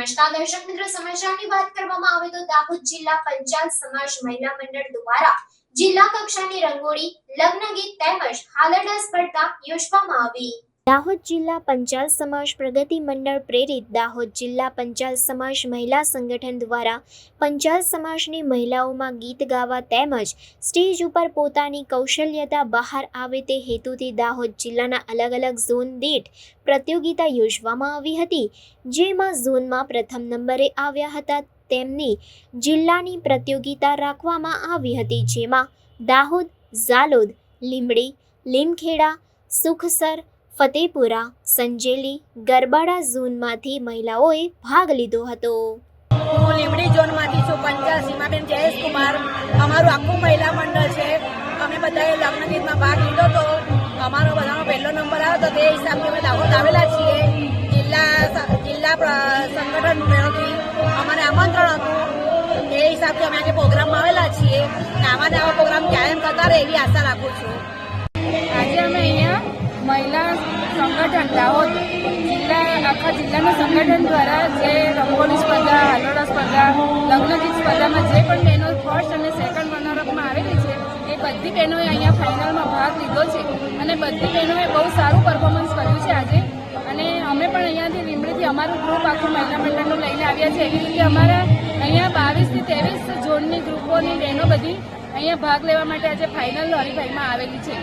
દર્શક મિત્રો, સમાચારની વાત કરવામાં આવે તો દાહોદ જિલ્લા પંચાયત સમાજ મહિલા મંડળ દ્વારા જિલ્લા કક્ષાની રંગોળી, લગ્ન ગીત તેમજ હાલરડા સ્પર્ધા યોજવામાં આવી. દાહોદ જિલ્લા પંચાલ સમાજ પ્રગતિ મંડળ પ્રેરિત દાહોદ જિલ્લા પંચાયત સમાજ મહિલા સંગઠન દ્વારા પંચાયત સમાજની મહિલાઓમાં ગીત ગાવા તેમજ સ્ટેજ ઉપર પોતાની કૌશલ્યતા બહાર આવે તે હેતુથી દાહોદ જિલ્લાના અલગ અલગ ઝોન દીઠ પ્રતિયોગિતા યોજવામાં આવી હતી, જેમાં ઝોનમાં પ્રથમ નંબરે આવ્યા હતા. તેમની જિલ્લાની પ્રતિયોગિતા રાખવામાં આવી હતી, જેમાં દાહોદ, ઝાલોદ લીમડી લીમખેડા, સુખસર ફતેપુરા, સંજેલી, ગરબાડા ઝોનમાંથી મહિલાઓએ ભાગ લીધો હતો. હું લીમડી ઝોનમાંથી છું પંચાયત સીમાબેન જયેશકુમાર. અમારું આખું મહિલા મંડળ છે. અમે બધાએ લગ્ન ભાગ લીધો તો અમારો બધાનો પહેલો નંબર આવ્યો તો તે હિસાબથી અમે દાહોદ આવેલા છીએ. જિલ્લા જિલ્લા સંગઠન તરફથી અમારે આમંત્રણ હતું. એ હિસાબથી અમે આજે પ્રોગ્રામમાં આવેલા છીએ. આવા ને આવા પ્રોગ્રામ કાયમ થતા રહે એવી આશા રાખું છું. મહિલા સંગઠન, દાહોદ જિલ્લા, આખા જિલ્લાના સંગઠન દ્વારા જે રંગોળી સ્પર્ધા હાલોડા સ્પર્ધા, લગ્નગીત સ્પર્ધામાં જે પણ બહેનો ફર્સ્ટ અને સેકન્ડ રનરઅપમાં આવેલી છે, એ બધી બહેનોએ અહીંયા ફાઇનલમાં ભાગ લીધો છે. અને બધી બહેનોએ બહુ સારું પરફોર્મન્સ કર્યું છે આજે. અને અમે પણ અહીંયાથી લીમડીથી અમારું ગ્રુપ આખું મહિલા મંડળનું લઈને આવ્યા છે એવી રીતે અમારા અહીંયા બાવીસથી ત્રેવીસ ઝોનની ગ્રુપોની બહેનો બધી અહીંયા ભાગ લેવા માટે આજે ફાઇનલ હરીફાઈમાં આવેલી છે.